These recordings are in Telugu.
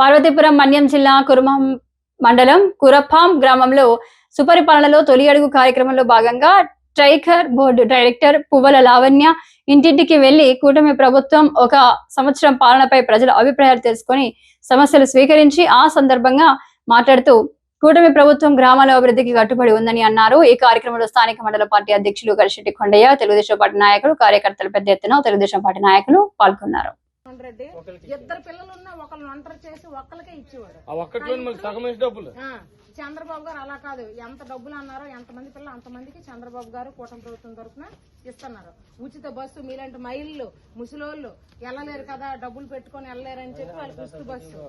పార్వతీపురం మన్యం జిల్లా కురుమం మండలం కురపాం గ్రామంలో సుపరిపాలనలో తొలి అడుగు కార్యక్రమంలో భాగంగా TRICOR board director Puvvala Lavanya ఇంటింటికి వెళ్ళి కూటమి ప్రభుత్వం ఒక సంవత్సరం పాలనపై ప్రజల అభిప్రాయాలు తెలుసుకొని సమస్యలు స్వీకరించి ఆ సందర్భంగా మాట్లాడుతూ కూటమి ప్రభుత్వం గ్రామాల అభివృద్ధికి కట్టుబడి ఉందని అన్నారు. ఈ కార్యక్రమంలో స్థానిక మండల పార్టీ అధ్యక్షులు గరిశెట్టి కొండయ్య తెలుగుదేశం పార్టీ నాయకులు కార్యకర్తలు పెద్ద ఎత్తున తెలుగుదేశం పార్టీ నాయకులు పాల్గొన్నారు. జగన్మోహన్ రెడ్డి ఇద్దరు పిల్లలు ఉన్నా ఒకళ్ళు ఒంటరి చేసి ఒక్కరికే ఇచ్చేవాడు. చంద్రబాబు గారు అలా కాదు. ఎంత డబ్బులు అన్నారో ఎంతమంది పిల్లలు అంతమందికి చంద్రబాబు గారు కూటమి ప్రభుత్వం తరఫున ఇస్తున్నారు. ఉచిత బస్సు మీలాంటి మైళ్ళు ముసలోళ్ళు వెళ్ళలేరు కదా డబ్బులు పెట్టుకొని వెళ్ళలేరు అని చెప్పి వాళ్ళకి ఉచిత బస్సు.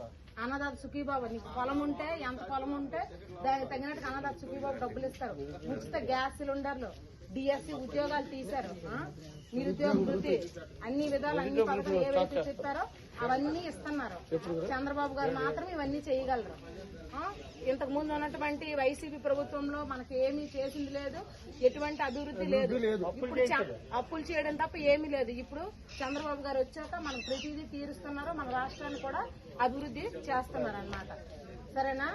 అన్నదాత సుఖీబాబు నీకు పొలం ఉంటే ఎంత పొలం ఉంటే దానికి తగినట్టుగా అన్నదాత సుఖీబాబు డబ్బులు ఇస్తారు. ఉచిత గ్యాస్ సిలిండర్లు డిఎస్సి ఉద్యోగాలు తీశారు? నిరుద్యోగ వృత్తి. అన్ని విధాలు అన్ని పథకాలు ఏవైతే చెప్పారో అవన్నీ ఇస్తున్నారు. చంద్రబాబు గారు మాత్రం ఇవన్నీ చేయగలరు? ఇంతకు ముందు ఉన్నటువంటి వైసీపీ ప్రభుత్వంలో మనకి ఏమీ చేసింది లేదు. ఎటువంటి అభివృద్ధి లేదు. ఇప్పుడు అప్పులు చేయడం తప్ప ఏమీ లేదు. ఇప్పుడు చంద్రబాబు గారు వచ్చాక మనం ప్రతిదీ తీరుస్తున్నారు మన రాష్ట్రాన్ని కూడా అభివృద్ధి చేస్తున్నారు అన్నమాట సరేనా?